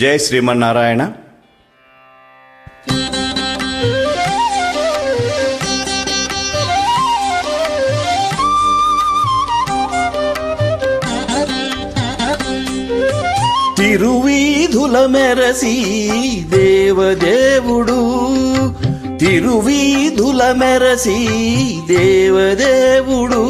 జై శ్రీమన్నారాయణ. తిరువీధుల మెరసి దేవదేవుడు తిరువీధుల మెరసి దేవదేవుడు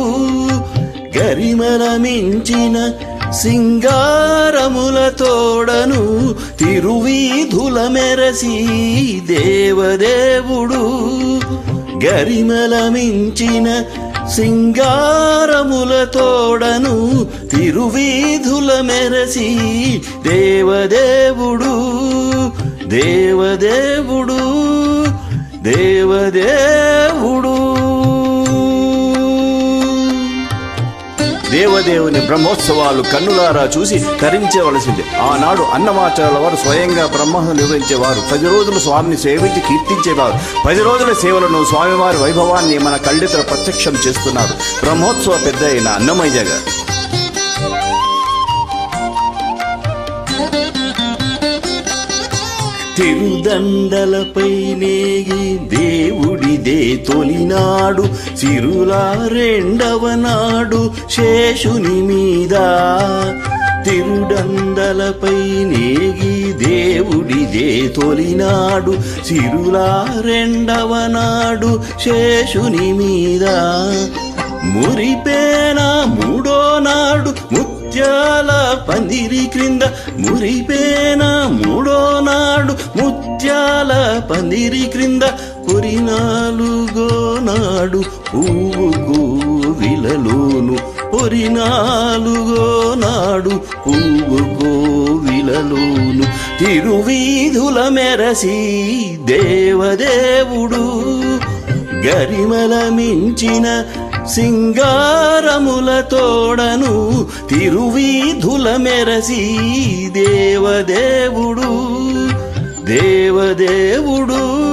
గరిమల మించిన సింగారముల తోడను తిరువీధుల మెరసి దేవదేవుడు గరిమల మించిన సింగారముల తోడను తిరువీధుల మెరసి దేవదేవుడు దేవదేవుడు దేవదేవుడు. దేవదేవుని బ్రహ్మోత్సవాలు కన్నులారా చూసి తరించవలసింది. ఆనాడు అన్నమాచార్యుల వారు స్వయంగా బ్రహ్మను నిర్వహించేవారు. పది రోజులు స్వామిని సేవించి కీర్తించేవారు. పది రోజుల సేవలను స్వామివారి వైభవాన్ని మన కళ్ళితర ప్రత్యక్షం చేస్తున్నారు. బ్రహ్మోత్సవ పెద్ద అయిన అన్నమయ్య గారు తిరుదండలపై నేగి దేవుడిదే తొలినాడు. సిరుల రెండవ నాడు శేషుని మీద తిరుడందలపై నేగి దేవుడిదే తొలినాడు. చిరుల రెండవ నాడు శేషుని మీద మురిపేన మూడో నాడు ముత్యాల పందిరి క్రింద మురిపేన మూడో నాడు ముత్యాల పందిరి క్రింద. పురి నాలుగో నాడు పువ్వుకు విలలోను. పొరి నాలుగో నాడు పువ్వు విలలోను. తిరువీధుల మెరసి దేవదేవుడు గరిమల మించిన సింగారముల తోడను తిరువీధుల మెరసి దేవదేవుడు. దేవదేవుడు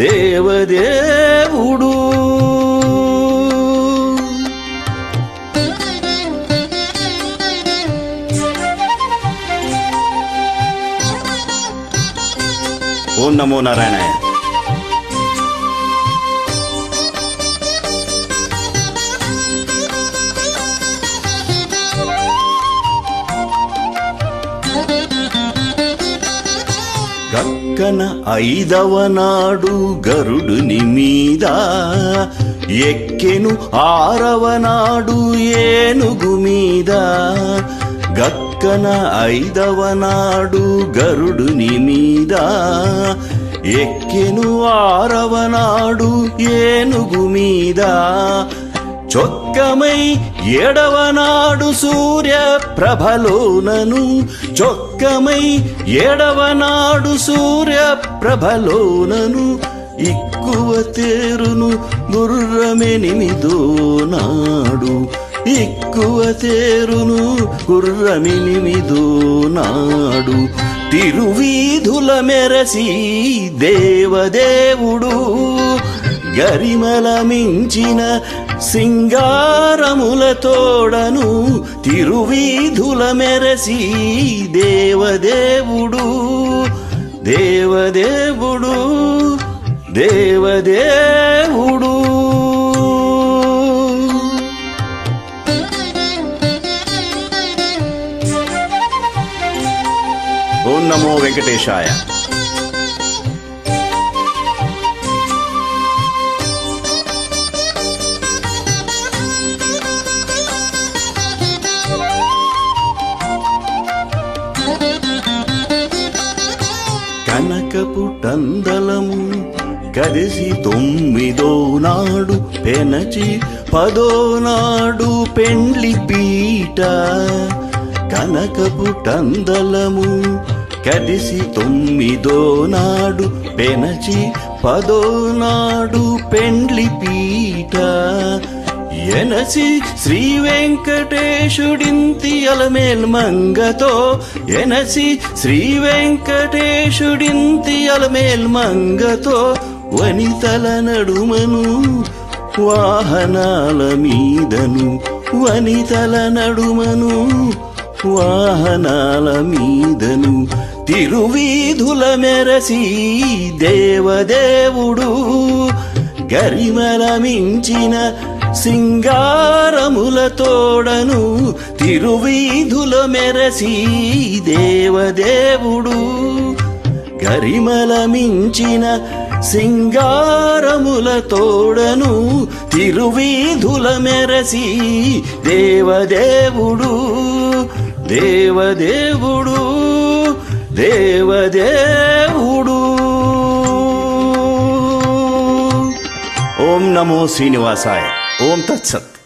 దేవదేవుడు. ఓం నమో నారాయణ గక్కన ఐదవ నాడు గరుడుని మీద ఎక్కెను ఆరవ నాడు ఏనుగు మీద. గక్కన ఐదవ నాడు గరుడుని మీద ఎక్కెను ఆరవ నాడు ఏనుగు మీద. చొక్కమై ఏడవ నాడు సూర్య ప్రభలోనను చొక్కమై ఏడవ నాడు సూర్య ప్రభలోనను ఇక్కువ తేరును గుర్రమెనిమిదో నాడు. ఎక్కువ తేరును గుర్రమినిమిదో నాడు. తిరువీధుల మెరసి దేవదేవుడు గరిమల మించిన సింగారములతోడను తిరువీధుల మెరసి దేవదేవుడు దేవదేవుడు దేవదేవుడు. ఓం నమో వెంకటేశాయ. కనకపు టందలము కలిసి తొమ్మిదో నాడు పెనచి పదో నాడు పెండ్లి పీట. కనకపు టందలము కలిసి తొమ్మిదో నాడు పెనచి పదో నాడు పెండ్లి పీట. ఎనసి శ్రీ వెంకటేశుడింతి అలమేల్ మంగతో. ఎనసి శ్రీ వెంకటేశుడింతి అలమేల్ మంగతో. వనితల నడుమను వాహనాల మీదను. వనితల నడుమను వాహనాల మీదను. తిరువీధుల మెరసి దేవదేవుడు గరిమల మించిన సింగారముల తోడను తిరువీధుల మెరసి దేవదేవుడు గరిమల మించిన సింగారముల తోడను తిరువీధుల మెరసి దేవదేవుడు దేవదేవుడు దేవదేవుడు. ఓం నమో శ్రీనివాసాయ. オンタッチだって